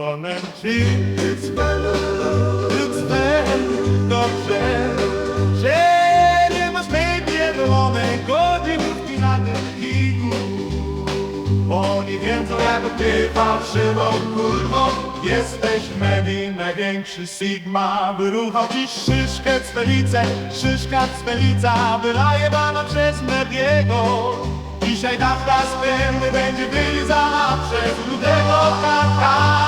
Fundamenty ludzkie dobrze, że nie masz niewielone godziny na tym kiku. Oni wiedzą jak ty fałszywą kurwą. Jesteś medi, największy sigma. Wyruchał dziś szyszkę cwelicę Szyszka cwelica Wylaje bana przez Mediego. Dzisiaj dawka z pełny będzie wylizana przez rudego kaka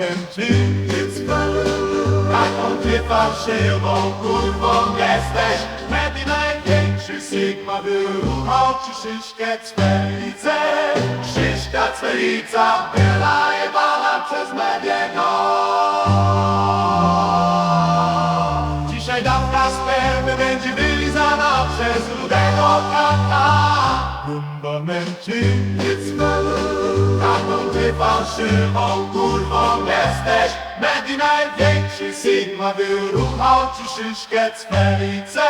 Rumba męczyc Taką ty fałszywą kurwą jesteś. Medi największy Sigma wyruchał ci szyszkę cwelicę Szyszka cwelica Byla jebana przez Mediego Dzisiaj dawka spermy będzie wylizana przez rudego kaka Rumba męczyc Ty kurwą jesteś Medi największy Sigma wyruchał ci szyszkę cwelicę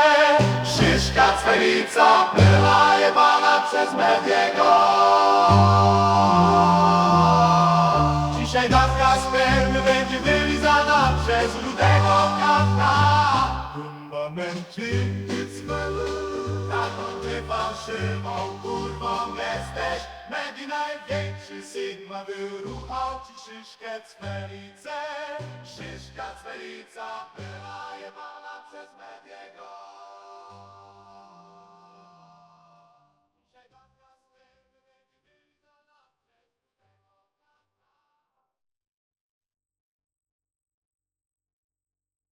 Szyszka cwelica była jebana przez Mediego Dzisiaj dawka spermy będzie wylizana przez rudego kata. Rumba męczyc Taką ty fałszywą kurwą jesteś Medi największy Sigma wyruchał ci szyszkę cwelicę Szyszka cwelica była jebana przez Mediego